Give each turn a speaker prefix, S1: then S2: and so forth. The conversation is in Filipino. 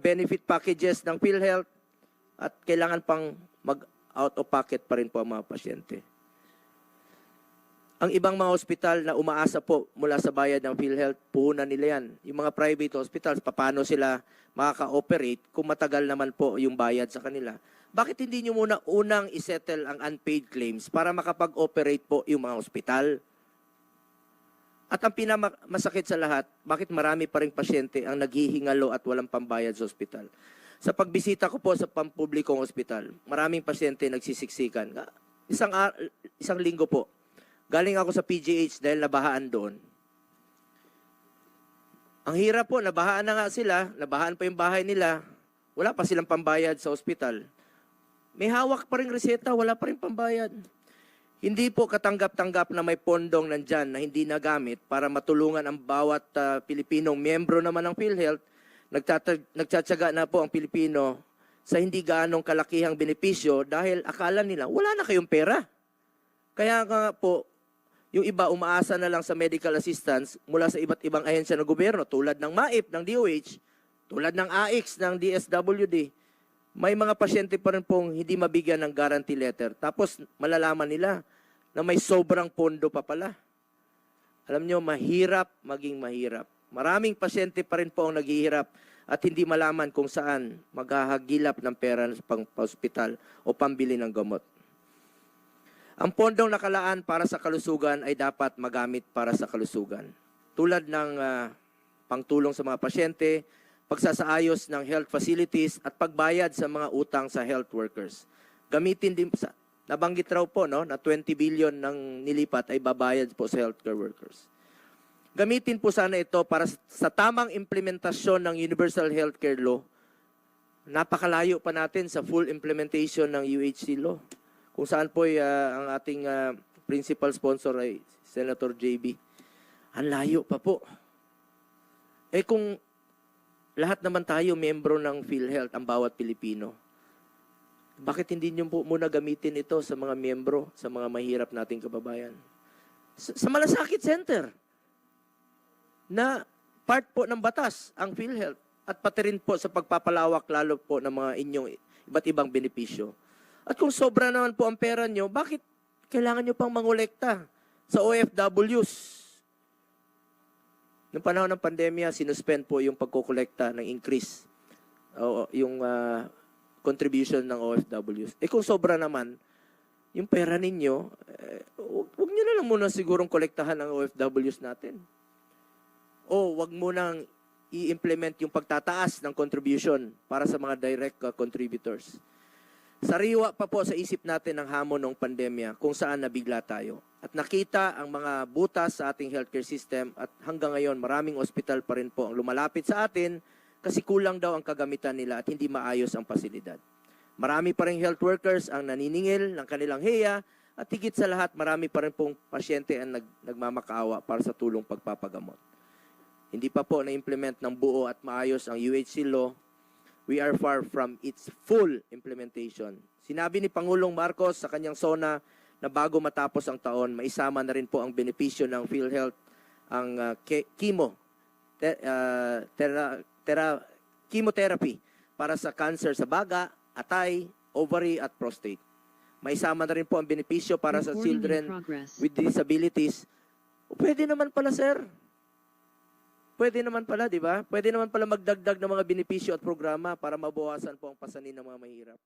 S1: benefit packages ng PhilHealth at kailangan pang mag out of pocket pa rin po ang mga pasyente. Ang ibang mga ospital na umaasa po mula sa bayad ng PhilHealth, puhunan nila yan. Yung mga private hospitals, paano sila makaka-operate kung matagal naman po yung bayad sa kanila. Bakit hindi nyo muna unang isettle ang unpaid claims para makapag-operate po yung mga ospital? At ang pinakamasakit sa lahat, bakit marami pa rin pasyente ang naghihingalo at walang pambayad sa ospital? Sa pagbisita ko po sa pampublikong ospital, maraming pasyente nagsisiksikan. Isang, isang linggo po, galing ako sa PGH dahil nabahaan doon. Ang hirap po, nabahaan na nga sila, nabahaan pa yung bahay nila, wala pa silang pambayad sa ospital. May hawak pa rin reseta, wala pa rin pambayad. Hindi po katanggap-tanggap na may pondong nandyan na hindi nagamit para matulungan ang bawat ah, Pilipinong miyembro naman ng PhilHealth. Nagtata- nagtsatsaga na po ang Pilipino sa hindi gaanong kalakihang benepisyo dahil akala nila wala na kayong pera. Kaya nga po, yung iba umaasa na lang sa medical assistance mula sa iba't ibang ahensya ng gobyerno tulad ng MAIP, ng DOH, tulad ng AIX, ng DSWD. May mga pasyente pa rin pong hindi mabigyan ng guarantee letter. Tapos malalaman nila na may sobrang pondo pa pala. Alam nyo, mahirap maging mahirap. Maraming pasyente pa rin po ang naghihirap at hindi malaman kung saan maghahagilap ng pera sa pang-hospital o pambili ng gamot. Ang pondong nakalaan para sa kalusugan ay dapat magamit para sa kalusugan. Tulad ng ah, pangtulong sa mga pasyente, pagsasaayos ng health facilities at pagbayad sa mga utang sa health workers. Gamitin din sa nabanggit raw po no na 20 billion ng nilipat ay babayad po sa healthcare workers. Gamitin po sana ito para sa tamang implementasyon ng Universal Healthcare Law. Napakalayo pa natin sa full implementation ng UHC law. Kung saan po ang ating ah, principal sponsor ay Senator JB. Ang layo pa po. Eh kung lahat naman tayo miyembro ng PhilHealth, ang bawat Pilipino, bakit hindi niyo po muna gamitin ito sa mga miyembro, sa mga mahirap nating kababayan? Sa, sa Malasakit Center, na part po ng batas ang PhilHealth at pati rin po sa pagpapalawak lalo po ng mga inyong iba't ibang benepisyo. At kung sobra naman po ang pera nyo, bakit kailangan nyo pang mangolekta sa OFWs? Noong panahon ng pandemya, sinuspend po yung pagkukolekta ng increase o yung ah, contribution ng OFWs. Eh kung sobra naman, yung pera ninyo, eh, wag, nyo na lang muna sigurong kolektahan ang OFWs natin o wag mo nang i-implement yung pagtataas ng contribution para sa mga direct uh, contributors. Sariwa pa po sa isip natin ang hamon ng pandemya kung saan nabigla tayo. At nakita ang mga butas sa ating healthcare system at hanggang ngayon maraming ospital pa rin po ang lumalapit sa atin kasi kulang daw ang kagamitan nila at hindi maayos ang pasilidad. Marami pa rin health workers ang naniningil ng kanilang heya at higit sa lahat marami pa rin pong pasyente ang nag, nagmamakaawa para sa tulong pagpapagamot hindi pa po na-implement ng buo at maayos ang UHC law, we are far from its full implementation. Sinabi ni Pangulong Marcos sa kanyang SONA na bago matapos ang taon, maisama na rin po ang benepisyo ng PhilHealth ang uh, ke- chemo, te- uh, tera- tera- chemotherapy para sa cancer sa baga, atay, ovary at prostate. Maisama na rin po ang benepisyo para sa children with disabilities. Pwede naman pala, sir. Pwede naman pala, di ba? Pwede naman pala magdagdag ng mga benepisyo at programa para mabawasan po ang pasanin ng mga mahirap.